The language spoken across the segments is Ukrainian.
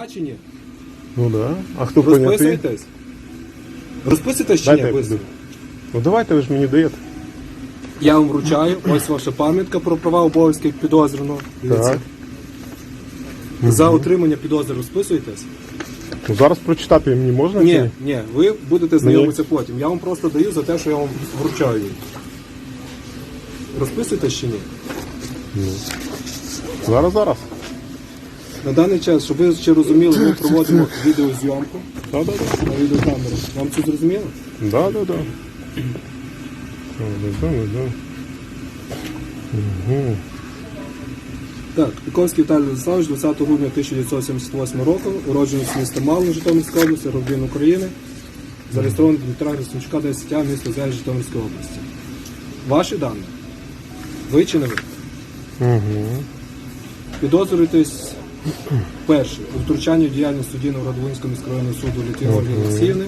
Да чи ні? Ну да. А хто понятий? Розписуєтесь? Розписуєтесь чи Дайте ні? я Быстро. піду. Ну давайте ви ж мені даєте. Я вам вручаю. Ось ваша пам'ятка про права обов'язки підозрюваного. Дивіться. Так. За отримання підозри розписуєтесь? Ну зараз прочитати мені можна? чи Ні, ні, ви будете Ну, знайомитися потім. Я вам просто даю за те, що я вам вручаю. Розписуєтесь чи ні? Зараз, зараз. На даний час, щоб ви ще розуміли, ми проводимо відеозйомку Да, да, да. на відеокамеру. Вам це зрозуміло? Да, да, да. Да, да, да, да. Угу. Так, Піковський Віталій Владиславович 20 грудня 1978 року, уродженець міста Малин Житомирської області, родин України, зареєстрований Дмитра Гриценчука 10 а місто Зель Житомирської області. Ваші дані? Ви чи не ви? Угу. Підозрюєтесь перше у втручанні в діяльність судді Новгород-Волинського міськрайонного суду Літвіна Ольги Олексіївни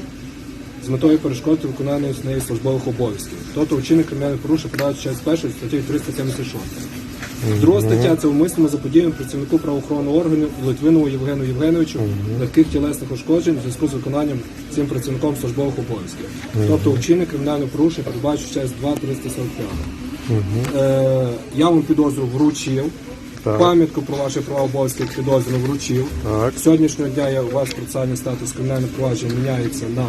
з метою перешкоди виконання з неї службових обов'язків. Тобто вчинник кримінальних порушень подають часть першої статті 376. Друга стаття це умисному заподіянням працівнику правоохоронного органу Литвинову Євгену Євгеновичу легких тілесних ушкоджень у зв'язку з виконанням цим працівником службових обов'язків. Тобто вчинник кримінального порушення передбачить часть 2 345. Е, я вам підозру вручив. Так. Пам'ятку про ваші права обов'язки підозру вручив. Так. З сьогоднішнього дня я, у вас процесуальний статус кримінального провадження міняється на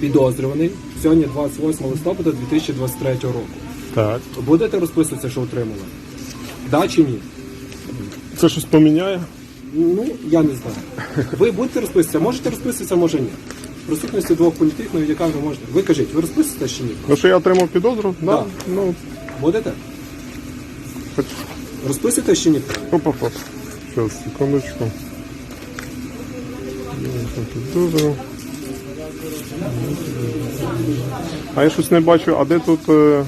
підозрюваний. Сьогодні 28 листопада 2023 року. Так. Будете розписуватися, що отримали? Да чи ні? Це щось поміняє? Ну, я не знаю. Ви будете розписуватися, можете розписуватися, може ні. В присутності двох понятих, на відяках ви можете. Ви кажіть, ви розписуєтеся чи ні? Ну що я отримав підозру? Да. Ну, Будете? хоч. Розписуєтеся чи ні? Оп-оп-оп. Зараз, секундочку. А я щось не бачу, а де тут е,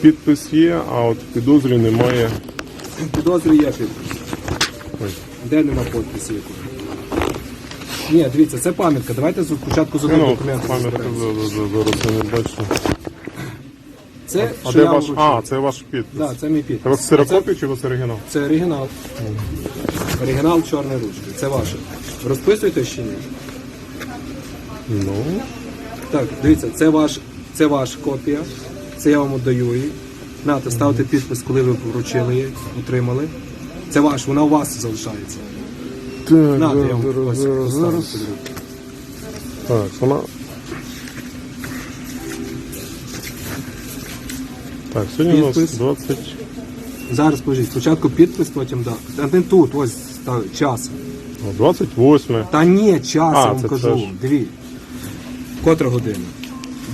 підпис є, а от в підозрі немає. Підозрі є підпис. Ой. Де нема підпису якого? Ні, дивіться, це пам'ятка. Давайте спочатку з одним Ну, документом пам'ятка розберемося. зараз я не бачу. Це, А що де я ваш? А, це ваш підпис. Да, це мій підпис. Це ксерокопія чи у вас оригінал? Це, оригінал. Оригінал чорної ручки. Це ваше. Розписуєте чи ні? Ну, Так, дивіться, це ваш, це ваша копія. Це я вам віддаю її. Нате, ставте підпис, коли ви вручили її, отримали. Це ваш, вона у вас залишається. так, Нате, я зараз, вам ось зараз, поставлю зараз. руку. Так, вона. Так, сьогодні у нас 20. Зараз положіть. Спочатку підпис, потім да. А не тут, ось став, час. 28. Та ні, час А, я вам це кажу. теж. Дві. Котра година?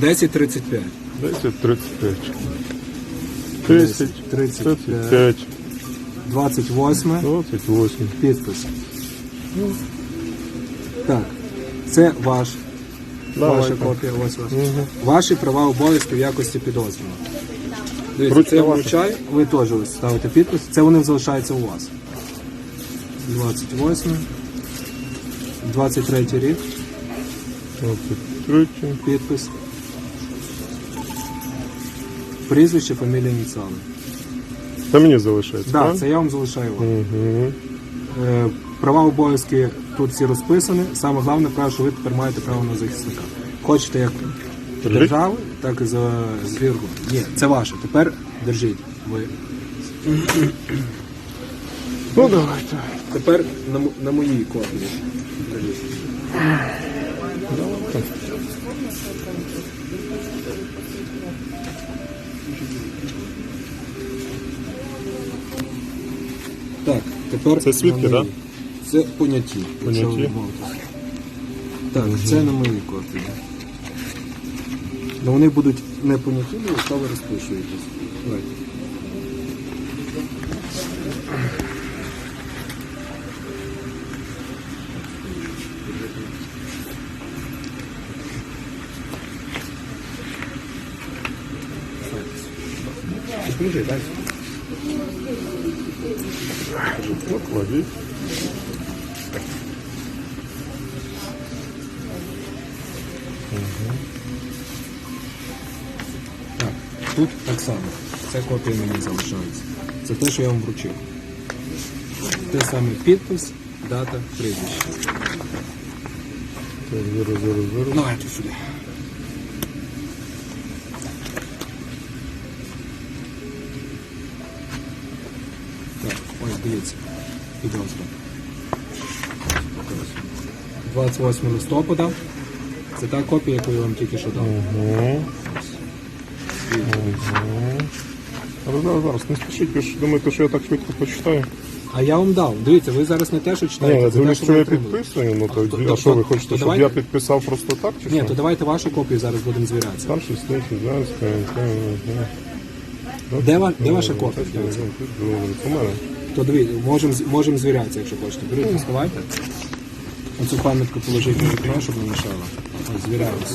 10.35. 10, 35. 10, 35. 35, 28. 28. Підпис. Так. Це ваш. Ваша Давайте. копія, ось ваша. Ваші права обов'язки в якості підозрюваного. Дивіться, Ручка це ваша. вручаю, ви теж ось ставите підпис. Це вони залишаються у вас. 28. 23 рік. 23. Підпис. Прізвище, фамілія, ініціали. Це мені залишається, Так, правильно? це я вам залишаю вам. Угу. Е, Права обов'язки тут всі розписані. Саме головне право, що ви тепер маєте право на захисника. Хочете як. Держави, так і за звіргу. Ні, це ваше. Тепер держіть. Ви. Ну, давайте. Тепер на, м- на моїй копії. Держіть. Так, тепер Це свідки, на моїй. Це поняті. Поняті. якщо ви мовите. Так, це на моїй копії. Ну вони будуть не поняті, але якщо ви розпишуєтесь. Покажи, дай. Кладіть. Тут так само. Це копія мені залишається. Це те, що я вам вручив. Те саме підпис, дата, прізвище. Зараз, зараз, зараз. Давайте сюди. Так, ось дивіться. Підозра. 28 листопада. Це та копія, яку я вам тільки що дав. Угу. Зараз, зараз, зараз, не спішіть, ви ж думаєте, що я так швидко почитаю? А я вам дав. Дивіться, ви зараз не те, що Ні, читаєте, я це те, дивлюсь, що що ви я отримали. підписую, ну то, то- а що ви то- хочете, то щоб давайте- я підписав просто так, чи Ні, що? то давайте вашу копію зараз будемо звірятися. Старший слідчий, зараз, Де, ва- де ваша копія? Дивіться. У мене. То дивіться, можемо можемо звірятися, якщо хочете. Беріть, доставайте. Оцю пам'ятку положіть на вікно, щоб не мішало. Ось, звіряємося.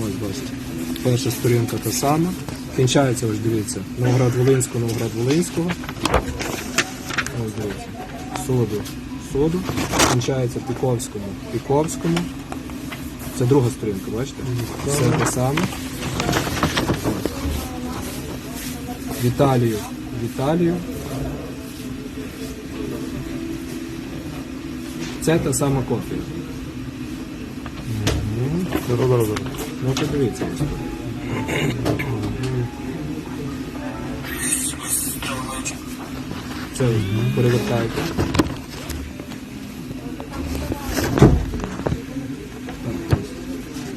Ось, бачите. Перша сторінка та сама. Кінчається, ось дивіться, Новград Волинського, Новград Волинського. Ось дивіться. Суду, суду. Кінчається Піковському, Піковському. Це друга сторінка, бачите? Все те саме. Віталію, Віталію. Це та сама копія. Зараз, зараз. Ну, подивіться. ось тут. Це перевертайте.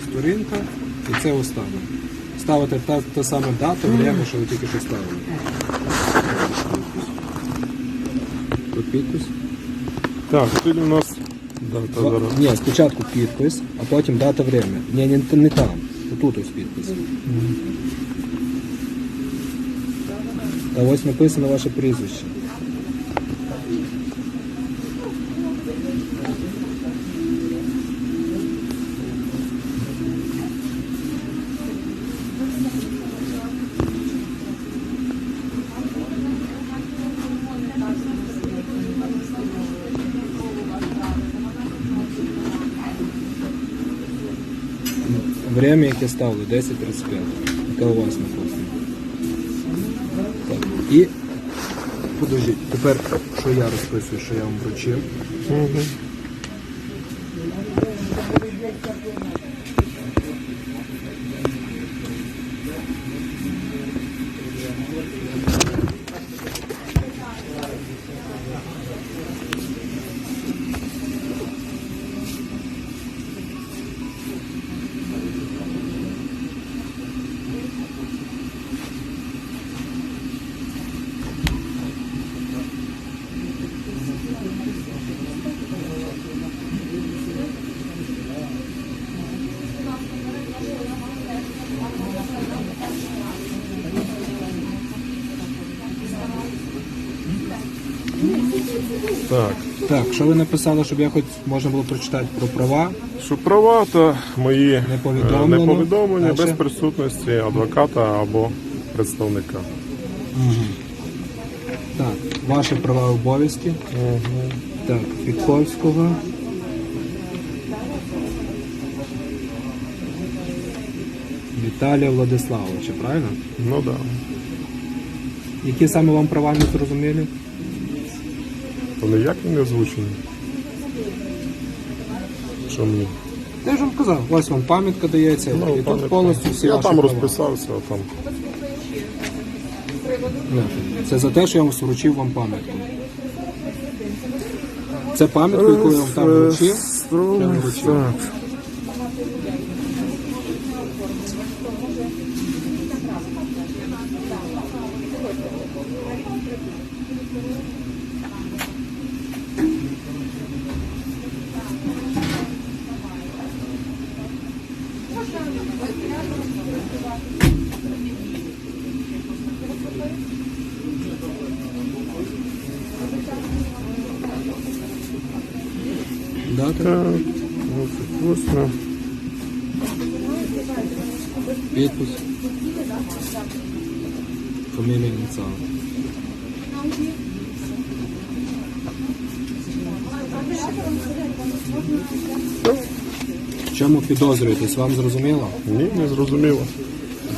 Сторінка і це останнє. Ставите та, та саме дату, время, що ви тільки що ставили. Тут підпис. Так, тут у нас дата зараз. Ні, спочатку підпис, а потім дата время. Ні, не, не там. Отут ось підпис. Та ось написано ваше прізвище. Время, яке ставлю, 10.35. Яке у вас написано. Так. І подождіть, тепер що я розписую, що я вам вручив. Мгм. Так. Так, що ви написали, щоб я хоч можна було прочитати про права? Що права та мої е, повідомлено. неповідомлення Дальше. без присутності адвоката або представника. Так, ваші права і обов'язки. Так, Підковського. Віталія Владиславовича, правильно? Ну так. Да. Які саме вам права не зрозумілі? Вони як не озвучені? Що мені? Я ж вам казав, ось вам пам'ятка дається, і тут повністю всі Я ваші там права. розписався, а там. Це за те, що я вам вручив вам пам'ятку. Це пам'ятку, яку я вам там вручив. Я вручив. Так. Так. Ось ось. підпис. Фамілія ініціал. В чому підозрюєтесь? Вам зрозуміло? Ні, не зрозуміло.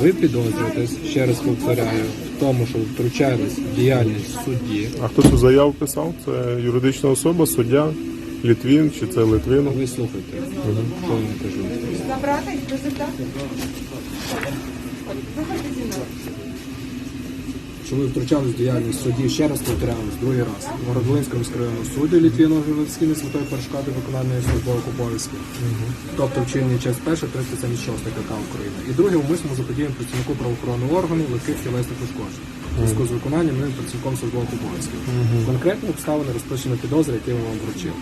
Ви підозрюєтесь, ще раз повторяю, в тому, що втручались в діяльність судді. А хто цю заяву писав? Це юридична особа, суддя, Літвін чи це Литвин? Ви слухайте, що я вам кажу. Забрати результат? Що ви втручались в діяльність судді, ще раз повторяюсь, другий раз. В Городолинському міськрайонному суді Літвіно Живецький з метою перешкоди виконання службових обов'язків. Тобто вчинення часть перша 376 КК України. І друге умисно заподіян працівнику правоохоронного органу легких тілесних ушкоджень. Зв'язку з виконанням ним працівником службових обов'язків. Конкретні обставини розпочне підозри, які ми вам вручили.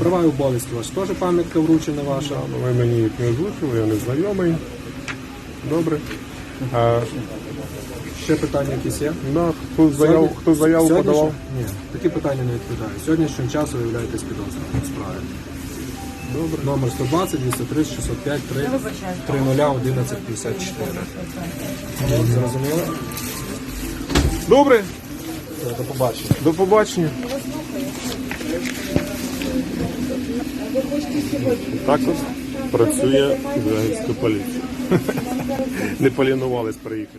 Права і обов'язки ваші теж пам'ятка вручена ваша. Ну, Ви мені їх не озвучили, я не знайомий. Добре. А, Ще питання якісь є? да, хто заяву, хто заяву Сьогодні подавав? Ні, такі питання не відповідаю. Сьогоднішнім часом ви являєтесь підозрюваним у справі. Добре. Номер 120 203 605 3 30 11 54. Зрозуміло? Добре, До побачення. до побачення. Так от працює українська поліція. Не полінувались приїхати.